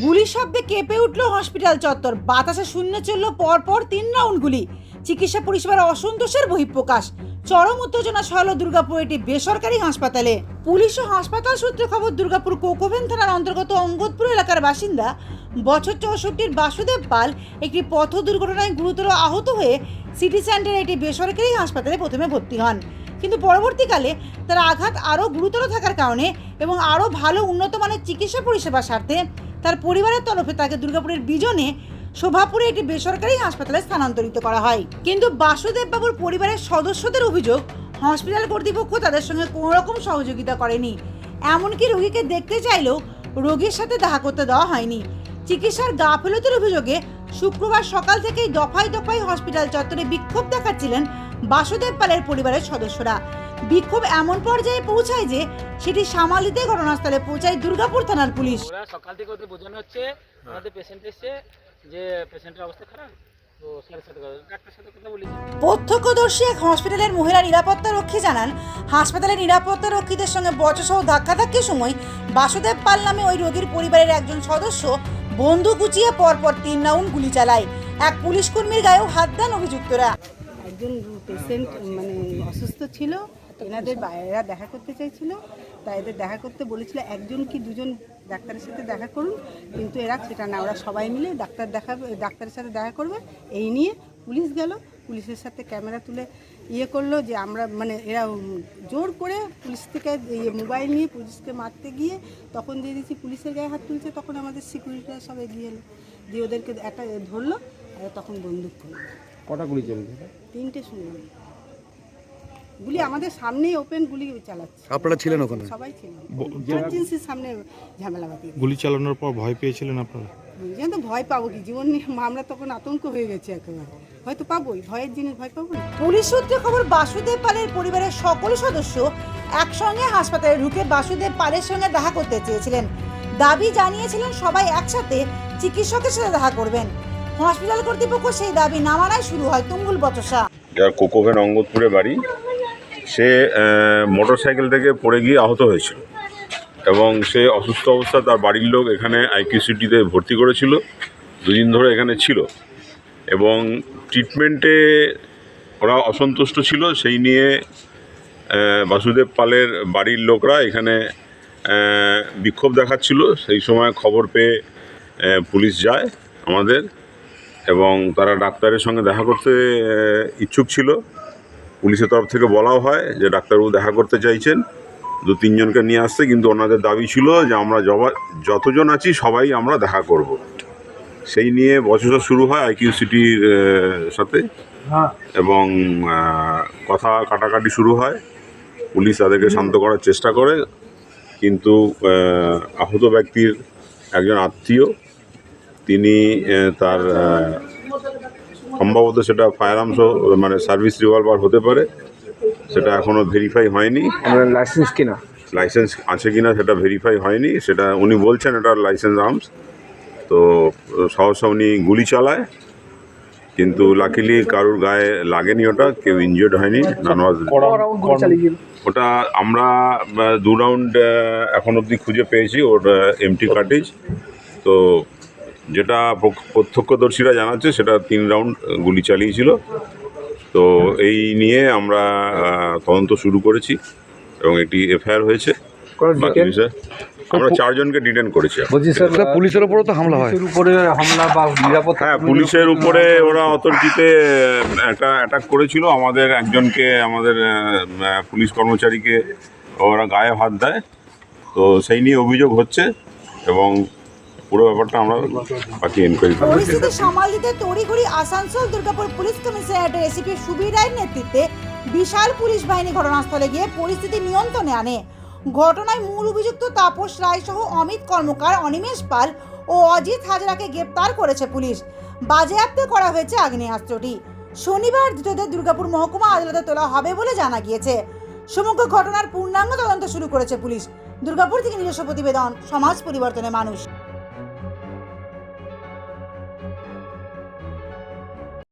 গুলির শব্দে কেঁপে উঠল হসপিটাল চত্বর। বাতাসে শূন্য চলল পরপর তিন রাউন্ড গুলি। চিকিৎসা পরিষেবার অসন্তোষের বহিঃপ্রকাশ। চরম উত্তেজনা ছড়াল দুর্গাপুর একটি বেসরকারি হাসপাতালে। পুলিশ ও হাসপাতাল সূত্রে খবর, দুর্গাপুর কোকোভেন থানার অন্তর্গত অঙ্গদপুর এলাকার বাসিন্দা বছর চৌষট্টির বাসুদেব পাল একটি পথ দুর্ঘটনায় গুরুতর আহত হয়ে সিটি সেন্টারে একটি বেসরকারি হাসপাতালে প্রথমে ভর্তি হন। কিন্তু পরবর্তীকালে তার আঘাত আরও গুরুতর থাকার কারণে এবং আরও ভালো উন্নত মানের চিকিৎসা পরিষেবার স্বার্থে তার পরিবারের তরফে তাকে দুর্গাপুরের বিজনে শোভাপুরে একটি বেসরকারি হাসপাতালে স্থানান্তরিত করা হয়। কিন্তু বাসুদেব বাবুর পরিবারের সদস্যদের অভিযোগ, হসপিটাল কর্তৃপক্ষ তাদের সঙ্গে কোনো রকম সহযোগিতা করেনি। এমনকি রোগীকে দেখতে চাইলেও রোগীর সাথে দেখা করতে দেওয়া হয়নি। চিকিৎসার গাফিলতির অভিযোগে শুক্রবার সকাল থেকেই দফায় দফায় হসপিটাল চত্বরে বিক্ষোভ দেখাচ্ছিলেন বাসুদেব পালের পরিবারের সদস্যরা। বিক্ষোভ এমন পর্যায়ে পৌঁছায় যে সেটি সামাল দিতে ঘটনাস্থলে পৌঁছায় দুর্গাপুর থানার পুলিশ। ওরা সকাল থেকে ওদের বোঝানো হচ্ছে আমাদের পেশেন্ট এসছে যে পেশেন্টের অবস্থা খারাপ তো স্যারের সাথে কথা ডাক্তারের সাথে কথা বলেছি। প্রত্যক্ষদর্শী এক হসপিটালের মহিলা নিরাপত্তা রক্ষী জানান হাসপাতালের নিরাপত্তা রক্ষীদের সঙ্গে বচসহ ধাক্কাধাক্কির সময় বাসুদেব পাল নামে ওই রোগীর পরিবারের একজন সদস্য বন্দুক গুছিয়ে পরপর তিন রাউন্ড গুলি চালায়। এক পুলিশ কর্মীর গায়েও হাত দেন অভিযুক্তরা। একজন পেশেন্ট মানে অসুস্থ ছিল এনাদের বাইরেরা দেখা করতে চাইছিল তাই এদের দেখা করতে বলেছিল একজন কি দুজন ডাক্তারের সাথে দেখা করুন? কিন্তু এরা সেটা না ওরা সবাই মিলে ডাক্তার দেখাবে ডাক্তারের সাথে দেখা করবে এই নিয়ে পুলিশ গেল পুলিশের সাথে ক্যামেরা তুলে ইয়ে করল যে আমরা মানে এরা জোর করে পুলিশ থেকে ইয়ে মোবাইল নিয়ে পুলিশকে মারতে গিয়ে তখন দিয়ে দিয়েছি পুলিশের গায়ে হাত তুলছে তখন আমাদের সিকিউরিটিরা সব এগিয়ে এলো দিয়ে ওদেরকে একটা ধরলো আর তখন বন্দুক করল কটা গুলি চলছে তিনটে শুনলাম। গুলি আমাদের সামনেই ওপেন গুলি চালাচ্ছে। আপনারা ছিলেন ওখানে? সবাই ছিল ইমার্জেন্সির সামনে ঝামেলা বাতিয়ে গুলি চালানোর পর ভয় পেয়েছিলেন আপনারা? যেন তো ভয় পাবো কি? জীবন নিয়ে আমরা তখন আতঙ্ক হয়ে গেছে একেবারে। হয়তো পাবোই ভয়ের জিনিস ভয় পাবো পুলিশ সূত্রে খবর বাসুদেব পালের পরিবারের সকল সদস্য একসঙ্গে হাসপাতালে ঢুকে বাসুদেব পালের সঙ্গে দেখা করতে চেয়েছিলেন। দাবি জানিয়েছিলেন সবাই একসাথে চিকিৎসকের সাথে দেখা করবেন। হসপিটাল কর্তৃপক্ষ সেই দাবি না মানায় শুরু হয় তুঙ্গুল বচসা। কোকোভেন অঙ্গদপুরে বাড়ি সে মোটর সাইকেল থেকে পড়ে গিয়ে আহত হয়েছিল। এবং সে অসুস্থ অবস্থা তার বাড়ির লোক এখানে আইকিউসিটিতে ভর্তি করেছিল, দুদিন ধরে এখানে ছিল। এবং ট্রিটমেন্টে ওরা অসন্তুষ্ট ছিল, সেই নিয়ে বাসুদেব পালের বাড়ির লোকরা এখানে বিক্ষোভ দেখাচ্ছিল। সেই সময় খবর পেয়ে পুলিশ যায় আমাদের এবং তারা ডাক্তারের সঙ্গে দেখা করতে ইচ্ছুক ছিল। পুলিশের তরফ থেকে বলাও হয় যে ডাক্তারবাবু দেখা করতে চাইছেন। দু তিনজনকে নিয়ে আসতে কিন্তু ওনাদের দাবি ছিল যে আমরা জবা যতজন আছি সবাই আমরা দেখা করব। সেই নিয়ে বচসা শুরু হয় আইকিউ সিটির সাথে। এবং কথা কাটাকাটি শুরু হয়। পুলিশ তাদেরকে শান্ত করার চেষ্টা করে। কিন্তু আহত ব্যক্তির একজন আত্মীয় তিনি তার সম্ভবত সেটা ফায়ার আর্মস মানে সার্ভিস রিভলভার হতে পারে। সেটা এখনও ভেরিফাই হয়নি। লাইসেন্স কিনা? লাইসেন্স আছে কিনা সেটা ভেরিফাই হয়নি। সেটা উনি বলছেন এটা লাইসেন্স আর্মস তো সহসা উনি গুলি চালায়। কিন্তু লাকিলি কারুর গায়ে লাগেনি ওটা কেউ ইনজিওর্ড হয়নি নান ওটা আমরা দু রাউন্ড এখন অবধি খুঁজে পেয়েছি ওর এমটি কার্টেজ তো যেটা প্রত্যক্ষদর্শীরা জানাচ্ছে সেটা তিন রাউন্ড গুলি চালিয়েছিল। তো এই নিয়ে আমরা তদন্ত শুরু করেছি এবং একটি এফআইআর হয়েছে। আমরা চারজনকে ডিটেন করেছি পুলিশের উপরও তো হামলা হয়। উপরে হামলা বা নিরাপত্তা হ্যাঁ পুলিশের উপরে ওরা অথরিটিতে একটা অ্যাটাক করেছিল। আমাদের একজনকে আমাদের পুলিশ কর্মচারীকে ওরা গায়ে হাত দেয়। তো সেই নিয়ে অভিযোগ হচ্ছে এবং পুরো ব্যাপারটা আমরা বাকি এনকোয়ারি পরিস্থিতি সামাল দিতে তড়িঘড়ি আসানসোল দুর্গাপুর পুলিশ কমিশনারেটের এসিপি সুবীর রায়ের নেতৃত্বে বিশাল পুলিশ বাহিনী ঘটনাস্থলে গিয়ে পরিস্থিতি নিয়ন্ত্রণে আনে। ঘটনায় মূল অভিযুক্ত তাপস রায় সহ অমিত কর্মকার অনিমেষ পাল ও অজিত হাজরাকে গ্রেপ্তার করেছে পুলিশ। বাজেয়াপ্ত করা হয়েছে আগ্নেয়াস্ত্রটি। শনিবার ধৃতদের দুর্গাপুর মহকুমা আদালতে তোলা হবে বলে জানা গিয়েছে। সমগ্র ঘটনার পূর্ণাঙ্গ তদন্ত শুরু করেছে পুলিশ। দুর্গাপুর থেকে নিজস্ব প্রতিবেদন সমাজ পরিবর্তনের মানুষ।